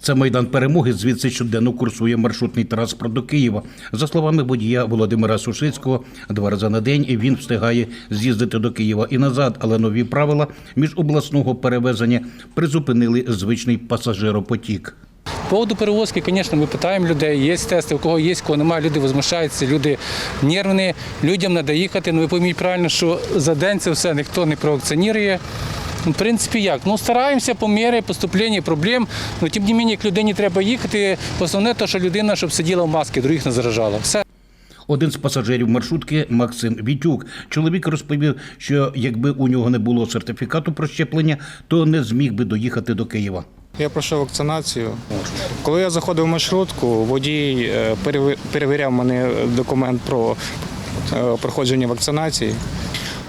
Це майдан перемоги. Звідси щоденно курсує маршрутний транспорт до Києва. За словами водія Володимира Сушицького, два рази на день він встигає з'їздити до Києва і назад. Але нові правила міжобласного перевезення призупинили звичний пасажиропотік. По поводу перевозки, звісно, ми питаємо людей, є тести, у кого є, у кого немає, люди возмущаються, люди нервні, людям треба їхати. Ну ви пойміть правильно, що за день це все ніхто не провакцинірує. Ну, В принципі, як? Ну, стараємося по мірі поступлення проблем, але тим не менше, як людині треба їхати, основне те, що людина щоб сиділа в масці, других не заражала. Все. Один з пасажирів маршрутки Максим Вітюк. Чоловік розповів, що якби у нього не було сертифікату про щеплення, то не зміг би доїхати до Києва. Я пройшов вакцинацію. Коли я заходив в маршрутку, водій е, перевіряв мене документ про е, проходження вакцинації.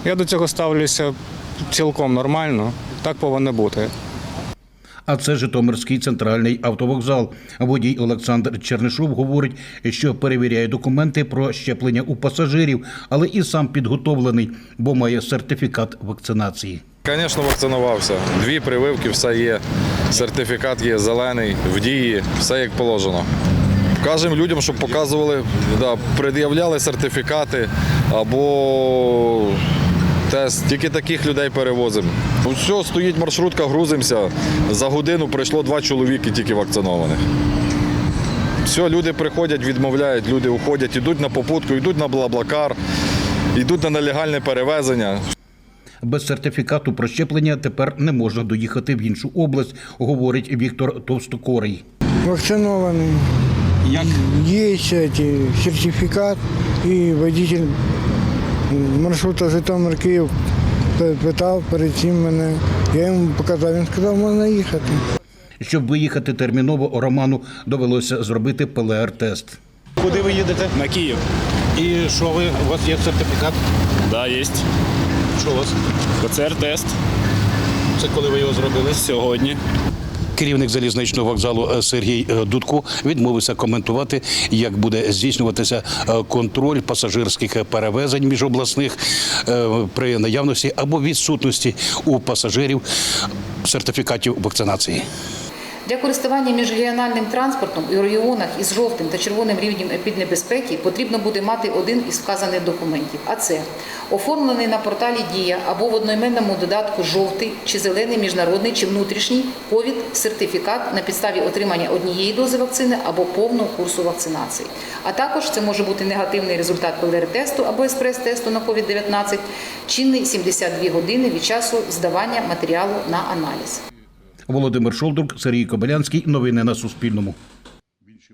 Я до цього ставлюся цілком нормально. Так повинно бути. А це Житомирський центральний автовокзал. Водій Олександр Чернишов говорить, що перевіряє документи про щеплення у пасажирів, але і сам підготовлений, бо має сертифікат вакцинації. Звісно, вакцинувався. Дві прививки, все є. Сертифікат є зелений, в дії, все як положено. Кажемо людям, щоб показували, да, пред'являли сертифікати або тест. Тільки таких людей перевозимо. Все, стоїть маршрутка, грузимося. За годину прийшло два чоловіки тільки вакцинованих. Все, люди приходять, відмовляють, люди уходять, йдуть на попутку, йдуть на блаблакар, йдуть на нелегальне перевезення. Без сертифікату про щеплення тепер не можна доїхати в іншу область, говорить Віктор Товстокорий. Вакцинованный. Есть эти, сертификат и водитель маршрута Житомир Київ питав перед цим мене. Я йому показав, він сказав, можна їхати. Щоб виїхати терміново, Роману довелося зробити ПЛР-тест. Куди ви їдете? На Київ. І що ви? У вас є сертифікат? Да, є. Що у вас? ПЦР-тест Це коли ви його зробили? сьогодні. Керівник залізничного вокзалу е, Сергій е, Дудко відмовився коментувати, як буде здійснюватися е, контроль пасажирських перевезень міжобласних при наявності або відсутності у пасажирів сертифікатів вакцинації. Для користування міжрегіональним транспортом у регіонах із жовтим та червоним рівнем епіднебезпеки потрібно буде мати один із вказаних документів. А це оформлений на порталі Дія або в одноіменному додатку жовтий чи зелений міжнародний чи внутрішній ковід сертифікат на підставі отримання однієї дози вакцини або повного курсу вакцинації. А також це може бути негативний результат ПЛР-тесту або експрес-тесту на COVID-19, чинний 72 години від часу здавання матеріалу на аналіз. Володимир Шолдрук, Сергій Кобилянський. Новини на Суспільному.